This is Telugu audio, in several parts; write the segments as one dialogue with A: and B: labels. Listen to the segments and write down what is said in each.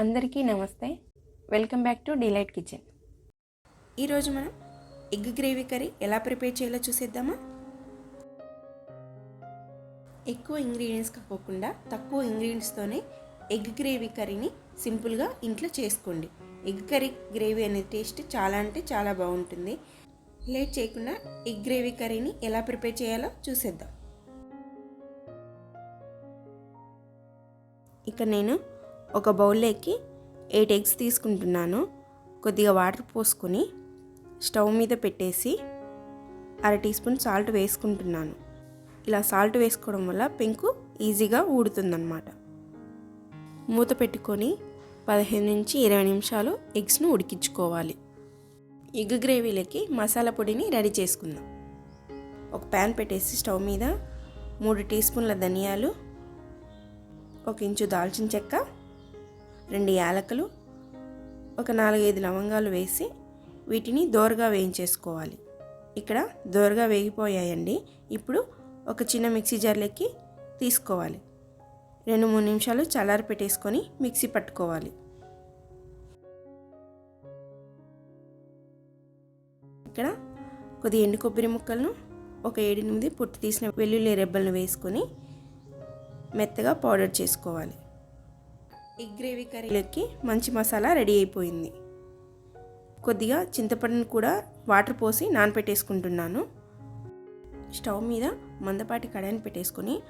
A: అందరికీ నమస్తే. Welcome back to delight kitchen
B: ఈరోజు మనం ఎగ్ గ్రేవీ కర్రీ ఎలా ప్రిపేర్ చేయాలో చూసేద్దామా? ఎక్కువ ఇంగ్రీడియంట్స్ కాకుండా తక్కువ ఇంగ్రీడియంట్స్తోనే ఎగ్ గ్రేవీ కర్రీని సింపుల్గా ఇంట్లో చేసుకోండి. ఎగ్ కర్రీ గ్రేవీ అనే టేస్ట్ చాలా అంటే చాలా బాగుంటుంది. లేట్ చేయకుండా ఎగ్ గ్రేవీ కర్రీని ఎలా ప్రిపేర్ చేయాలో చూసేద్దాం. ఇక్కడ నేను ఒక బౌల్లోకి ఎయిట్ ఎగ్స్ తీసుకుంటున్నాను. కొద్దిగా వాటర్ పోసుకొని స్టవ్ మీద పెట్టేసి అర టీ స్పూన్ సాల్ట్ వేసుకుంటున్నాను. ఇలా సాల్ట్ వేసుకోవడం వల్ల పెంకు ఈజీగా ఊడుతుందన్నమాట. మూత పెట్టుకొని పదిహేను నుంచి ఇరవై నిమిషాలు ఎగ్స్ను ఉడికించుకోవాలి. ఎగ్ గ్రేవీలకి మసాలా పొడిని రెడీ చేసుకుందాం. ఒక ప్యాన్ పెట్టేసి స్టవ్ మీద మూడు టీ స్పూన్ల ధనియాలు ఒక ఇంచు దాల్చిన చెక్క రెండు యాలకులు ఒక నాలుగైదు లవంగాలు వేసి వీటిని దోరగా వేయించేసుకోవాలి. ఇక్కడ దోరగా వేగిపోయాయండి. ఇప్పుడు ఒక చిన్న మిక్సీ జార్లోకి తీసుకోవాలి. రెండు మూడు నిమిషాలు చల్లారి పెట్టేసుకొని మిక్సీ పట్టుకోవాలి. ఇక్కడ కొద్ది ఎండు కొబ్బరి ముక్కలను ఒక ఏడు ఎనిమిది పొట్టు తీసిన వెల్లుల్లి రెబ్బలను వేసుకొని మెత్తగా పౌడర్ చేసుకోవాలి. ఎగ్ గ్రేవీ కర్రీలోకి మంచి మసాలా రెడీ అయిపోయింది. కొద్దిగా చింతపండును కూడా వాటర్ పోసి నానపెట్టేసుకుంటున్నాను. స్టవ్ మీద మందపాటి కడాయిని పెట్టేసుకొని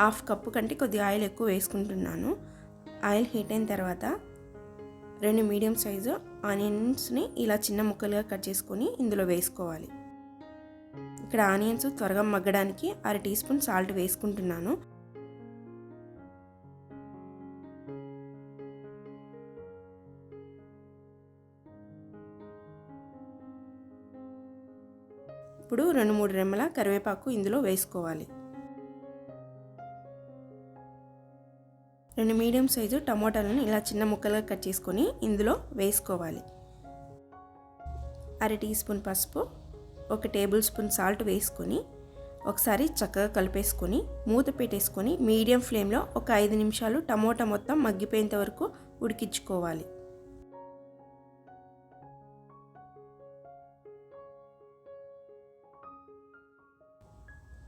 B: హాఫ్ కప్పు కంటే కొద్దిగా ఆయిల్ ఎక్కువ వేసుకుంటున్నాను. ఆయిల్ హీట్ అయిన తర్వాత రెండు మీడియం సైజు ఆనియన్స్ని ఇలా చిన్న ముక్కలుగా కట్ చేసుకొని ఇందులో వేసుకోవాలి. ఇక్కడ ఆనియన్స్ త్వరగా మగ్గడానికి అర టీ స్పూన్ సాల్ట్ వేసుకుంటున్నాను. ఇప్పుడు రెండు మూడు రెమ్మల కరివేపాకు ఇందులో వేసుకోవాలి. రెండు మీడియం సైజు టమోటాలను ఇలా చిన్న ముక్కలుగా కట్ చేసుకొని ఇందులో వేసుకోవాలి. అర టీ స్పూన్ పసుపు ఒక టేబుల్ స్పూన్ సాల్ట్ వేసుకొని ఒకసారి చక్కగా కలిపేసుకొని మూత పెట్టేసుకొని మీడియం ఫ్లేమ్లో ఒక ఐదు నిమిషాలు టమోటా మొత్తం మగ్గిపోయేంత వరకు ఉడికించుకోవాలి.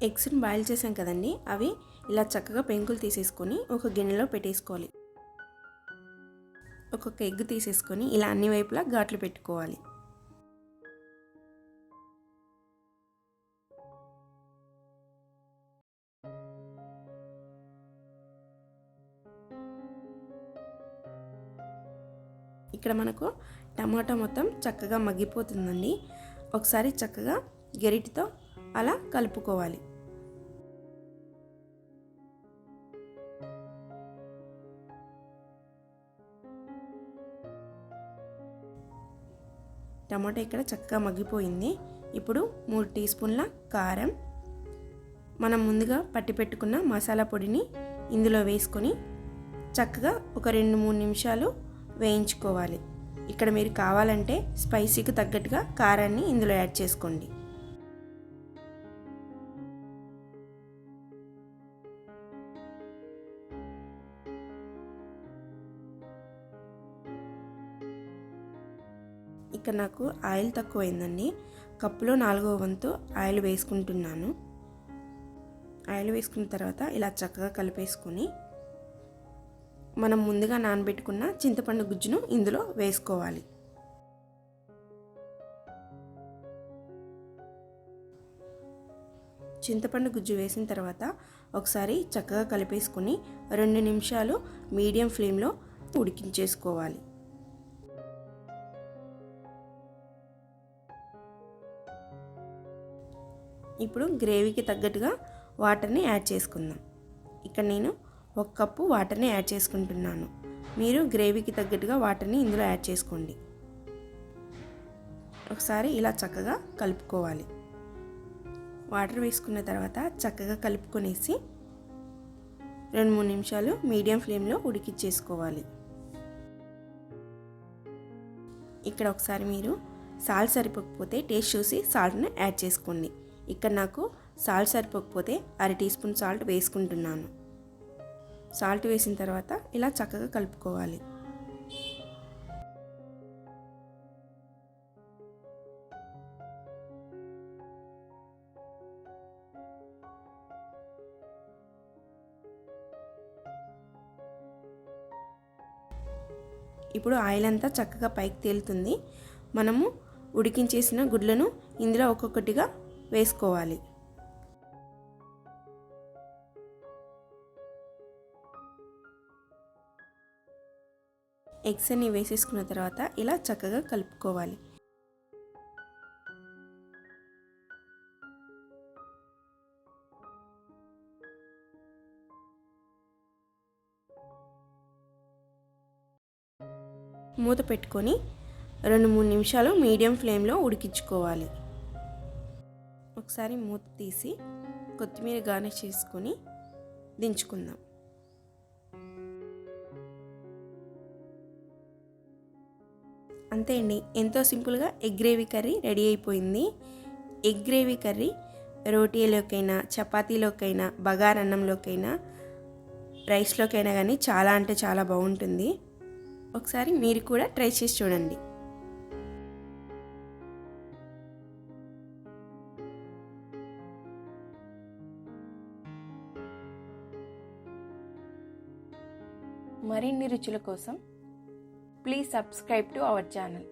B: ఎగ్స్ని బాయిల్ చేసాం కదండి అవి ఇలా చక్కగా పెంకులు తీసేసుకొని ఒక గిన్నెలో పెట్టేసుకోవాలి. ఒక్కొక్క ఎగ్ తీసేసుకొని ఇలా అన్ని వైపులా ఘాట్లు పెట్టుకోవాలి. ఇక్కడ మనకు టమాటా మొత్తం చక్కగా మగ్గిపోతుందండి. ఒకసారి చక్కగా గెరిటితో అలా కలుపుకోవాలి. టమాటా ఇక్కడ చక్కగా మగ్గిపోయింది. ఇప్పుడు మూడు టీ స్పూన్ల కారం. మనం ముందుగా పట్టి పెట్టుకున్న మసాలా పొడిని ఇందులో వేసుకొని చక్కగా ఒక రెండు మూడు నిమిషాలు వేయించుకోవాలి. ఇక్కడ మీరు కావాలంటే స్పైసీకి తగ్గట్టుగా కారాన్ని ఇందులో యాడ్ చేసుకోండి. ఇక్కడ నాకు ఆయిల్ తక్కువైందండి. కప్పులో నాలుగో వంతు ఆయిల్ వేసుకుంటున్నాను. ఆయిల్ వేసుకున్న తర్వాత ఇలా చక్కగా కలిపేసుకొని మనం ముందుగా నానబెట్టుకున్న చింతపండు గుజ్జును ఇందులో వేసుకోవాలి. చింతపండు గుజ్జు వేసిన తర్వాత ఒకసారి చక్కగా కలిపేసుకొని రెండు నిమిషాలు మీడియం ఫ్లేమ్లో ఉడికించేసుకోవాలి. ఇప్పుడు గ్రేవీకి తగ్గట్టుగా వాటర్ని యాడ్ చేసుకుందాం. ఇక్కడ నేను ఒక కప్పు వాటర్ని యాడ్ చేసుకుంటున్నాను. మీరు గ్రేవీకి తగ్గట్టుగా వాటర్ని ఇందులో యాడ్ చేసుకోండి. ఒకసారి ఇలా చక్కగా కలుపుకోవాలి. వాటర్ వేసుకున్న తర్వాత చక్కగా కలుపుకొనేసి రెండు మూడు నిమిషాలు మీడియం ఫ్లేమ్లో ఉడికిచ్చేసుకోవాలి. ఇక్కడ ఒకసారి మీరు సాల్ట్ సరిపోకపోతే టేస్ట్ చూసి సాల్ట్ని యాడ్ చేసుకోండి. ఇక్కడ నాకు సాల్ట్ సరిపోకపోతే అర టీ స్పూన్ సాల్ట్ వేసుకుంటున్నాను. సాల్ట్ వేసిన తర్వాత ఇలా చక్కగా కలుపుకోవాలి. ఇప్పుడు ఆయిల్ అంతా చక్కగా పైకి తేలుతుంది. మనము ఉడికించేసిన గుడ్లను ఇందులో ఒక్కొక్కటిగా వేసుకోవాలి. ఎగ్స్ అన్ని వేసేసుకున్న తర్వాత ఇలా చక్కగా కలుపుకోవాలి. మూత పెట్టుకొని రెండు మూడు నిమిషాలు మీడియం ఫ్లేమ్లో ఉడికించుకోవాలి. ఒకసారి మూత తీసి కొత్తిమీర గార్నిష్ చేసుకొని దించుకుందాం. అంతే అండి ఎంతో సింపుల్గా ఎగ్ గ్రేవీ కర్రీ రెడీ అయిపోయింది. ఎగ్ గ్రేవీ కర్రీ రోటీలోకైనా చపాతీలోకైనా బగారన్నంలోకైనా రైస్లోకైనా కానీ చాలా అంటే చాలా బాగుంటుంది. ఒకసారి మీరు కూడా ట్రై చేసి చూడండి.
A: మరిన్ని రుచుల కోసం please subscribe to our channel